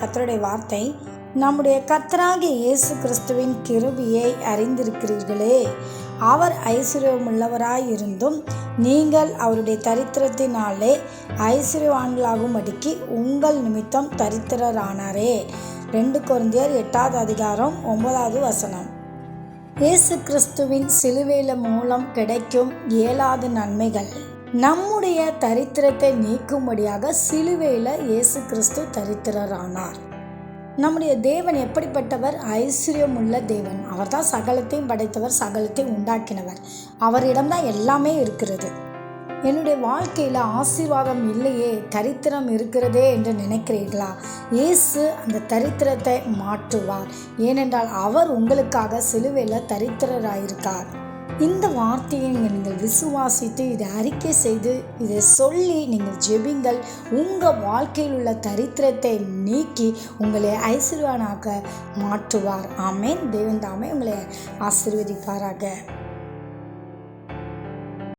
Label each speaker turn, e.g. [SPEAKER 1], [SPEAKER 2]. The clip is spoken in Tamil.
[SPEAKER 1] கத்தருடைய வார்த்தை நம்முடைய கத்தராகிய இயேசு கிறிஸ்துவின் கிருபியை அறிந்திருக்கிறீர்களே. அவர் ஐஸ்வர்யமுள்ளவராயிருந்தும் நீங்கள் அவருடைய தரித்திரத்தினாலே ஐஸ்வர்யவான்களாகும்படிக்கு உங்கள் நிமித்தம் தரித்திரரானாரே. ரெண்டு குழந்தையர் எட்டாவது அதிகாரம் ஒன்பதாவது வசனம். இயேசு கிறிஸ்துவின் சிலுவையில மூலம் கிடைக்கும் இயலாத நன்மைகள். நம்முடைய தரித்திரத்தை நீக்கும்படியாக சிலுவையில் இயேசு கிறிஸ்து தரித்திரரானார். நம்முடைய தேவன் எப்படிப்பட்டவர்? ஐஸ்வர்யம் உள்ள தேவன். அவர் தான் சகலத்தையும் படைத்தவர் சகலத்தையும் உண்டாக்கினவர். அவரிடம்தான் எல்லாமே இருக்கிறது. என்னுடைய வாழ்க்கையில் ஆசீர்வாதம் இல்லையே தரித்திரம் இருக்கிறதே என்று நினைக்கிறீர்களா? இயேசு அந்த தரித்திரத்தை மாற்றுவார். ஏனென்றால் அவர் உங்களுக்காக சிலுவையில் தரித்திரராயிருக்கார். இந்த வார்த்தையை நீங்கள் விசுவாசித்து இதை அறிக்கை செய்து இதை சொல்லி நீங்கள் ஜெபிங்கள். உங்கள் வாழ்க்கையில் உள்ள தரித்திரத்தை நீக்கி உங்களை ஐஸ்வர்யானாக மாற்றுவார். ஆமேன். தேவன் தாமே உங்களை ஆசீர்வதிப்பாராக.